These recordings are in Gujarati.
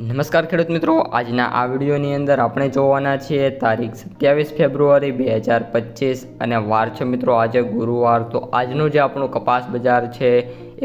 નમસ્કાર ખેડૂત મિત્રો. આજના આ વિડીયોની અંદર આપણે જોવાના છીએ તારીખ સત્યાવીસ ફેબ્રુઆરી બે હજાર પચીસ અને વાર છે મિત્રો આજે ગુરુવાર. તો આજનું જે આપણું કપાસ બજાર છે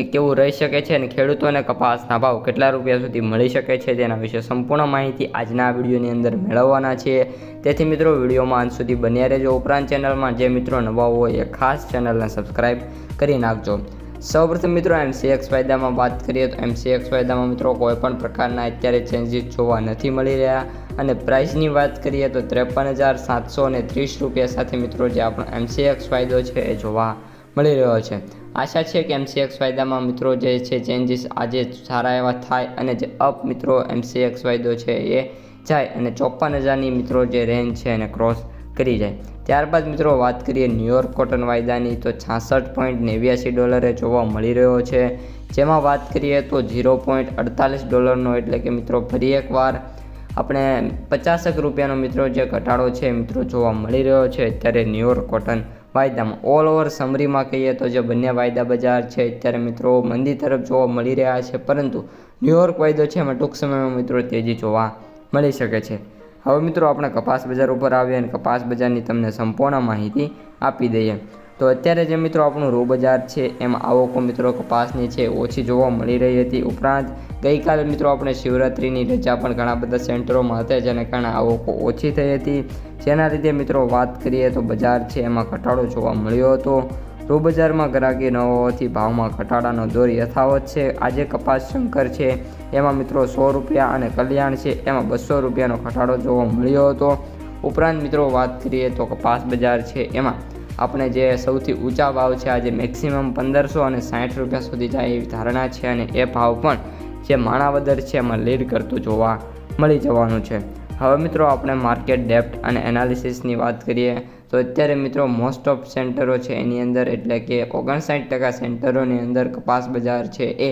એ કેવું રહી શકે છે અને ખેડૂતોને કપાસના ભાવ કેટલા રૂપિયા સુધી મળી શકે છે તેના વિશે સંપૂર્ણ માહિતી આજના વિડીયોની અંદર મેળવવાના છીએ. તેથી મિત્રો, વિડીયોમાં અંત સુધી બન્યા રહેજો. ઉપરાંત ચેનલમાં જે મિત્રો નવા હોય એ ખાસ ચેનલને સબસ્ક્રાઈબ કરી નાખજો. સૌપ્રથમ મિત્રો એમસીએક્સ ફાયદામાં વાત કરીએ તો એમસીએક્સ ફાયદામાં મિત્રો કોઈ પણ પ્રકારના અત્યારે ચેન્જીસ જોવા નથી મળી રહ્યા. અને પ્રાઇસની વાત કરીએ તો ત્રેપન હજાર સાતસો ને ત્રીસ રૂપિયા સાથે મિત્રો જે આપણો એમસીએક્સ ફાયદો છે એ જોવા મળી રહ્યો છે. આશા છે કે એમસીએક્સ ફાયદામાં મિત્રો જે છે ચેન્જીસ આજે સારા એવા થાય અને જે અપ મિત્રો એમસીએક્સ ફાયદો છે એ જાય. અને ચોપન હજારની મિત્રો જે રેન્જ છે એને ક્રોસ કરી જાય. ત્યારબાદ મિત્રો વાત કરીએ ન્યુયોર્ક કોટન વાયદાની, તો છાસઠ પોઈન્ટ નેવ્યાસી ડોલરે જોવા મળી રહ્યો છે. જેમાં વાત કરીએ તો ઝીરો પોઈન્ટ અડતાલીસ ડોલરનો, એટલે કે મિત્રો ફરી એકવાર આપણે પચાસક રૂપિયાનો મિત્રો જે ઘટાડો છે મિત્રો જોવા મળી રહ્યો છે. અત્યારે ન્યુયોર્ક કોટન વાયદામાં ઓલ ઓવર સમરીમાં કહીએ તો જે બંને વાયદા બજાર છે, અત્યારે મિત્રો મંદી તરફ જોવા મળી રહ્યા છે. પરંતુ ન્યુયોર્ક વાયદો છે એમાં ટૂંક સમયમાં મિત્રો તેજી જોવા મળી શકે છે. હવે મિત્રો આપણે કપાસ બજાર ઉપર આવીએ અને કપાસ બજારની તમને સંપૂર્ણ માહિતી આપી દઈએ. તો અત્યારે જે મિત્રો આપણું રો બજાર છે, એમાં આવકો મિત્રો કપાસની છે, ઓછી જોવા મળી રહી હતી. ઉપરાંત ગઈકાલે મિત્રો આપણે શિવરાત્રિની રજા પણ ઘણા બધા સેન્ટરોમાં હતા, જેને કારણે આવકો ઓછી થઈ હતી. જેના લીધે મિત્રો વાત કરીએ તો બજાર છે, એમાં ઘટાડો જોવા મળ્યો હતો. રો બજારમાં ગ્રાહકી ન હોવાથી ભાવમાં ઘટાડાનો દોર યથાવત છે. આજે કપાસ શંકર છે. એમાં મિત્રો સો રૂપિયા અને કલ્યાણ છે. એમાં બસો રૂપિયાનો ઘટાડો જોવા મળ્યો હતો. ઉપરાંત મિત્રો વાત કરીએ તો કપાસ બજાર છે. એમાં આપણે જે સૌથી ઊંચા ભાવ છે આજે મેક્સિમમ પંદરસો અને સાઠ રૂપિયા સુધી જાય એવી ધારણા છે અને એ ભાવ પણ જે માણાવદર છે એમાં લીડ કરતું જોવા મળી જવાનું છે. હવે મિત્રો આપણે માર્કેટ ડેપ્ટ અને એનાલિસિસની વાત કરીએ. તો અત્યારે મિત્રો મોસ્ટ ઓફ સેન્ટરો છે એની અંદર એટલે કે ઓગણસાઠ ટકા સેન્ટરોની અંદર કપાસ બજાર છે એ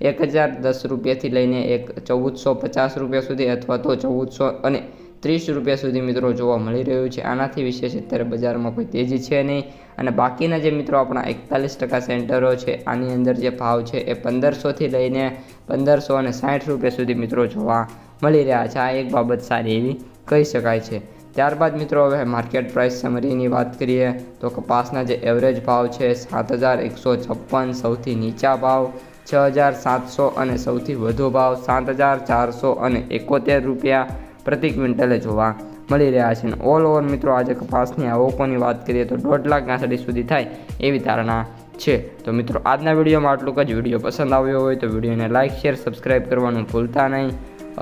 એક હજાર દસ રૂપિયાથી લઈને એક ચૌદસો પચાસ રૂપિયા સુધી અથવા તો ચૌદસો અને ત્રીસ રૂપિયા સુધી મિત્રો જોવા મળી રહ્યું છે. આનાથી વિશેષ અત્યારે બજારમાં કોઈ તેજી છે નહીં. અને બાકીના જે મિત્રો આપણા એકતાલીસ ટકા સેન્ટરો છે, આની અંદર જે ભાવ છે એ પંદરસોથી લઈને પંદરસો અને સાઠ રૂપિયા સુધી મિત્રો જોવા મળી રહ્યા છે. આ એક બાબત સારી એવી કહી શકાય છે. ત્યારબાદ મિત્રો હવે માર્કેટ પ્રાઇસ સમરીની વાત કરીએ તો કપાસના જે એવરેજ ભાવ છે સાત હજાર એકસો છપ્પન, સૌથી નીચા ભાવ છ હજાર સાતસો અને સૌથી વધુ ભાવ સાત હજાર ચારસો અને એકોતેર રૂપિયા પ્રતિ ક્વિન્ટલે જોવા મળી રહ્યા છે. અને ઓલ ઓવર મિત્રો આજે કપાસની આવકોની વાત કરીએ તો દોઢ લાખ ગાંસડી સુધી થાય એવી ધારણા છે. તો મિત્રો આજના વિડીયોમાં આટલું જ. વીડિયો પસંદ આવ્યો હોય તો વિડીયોને લાઇક શેર સબસ્ક્રાઈબ કરવાનું ભૂલતા નહીં.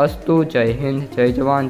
અસ્તુ, જય હિન્દ, જય જવાન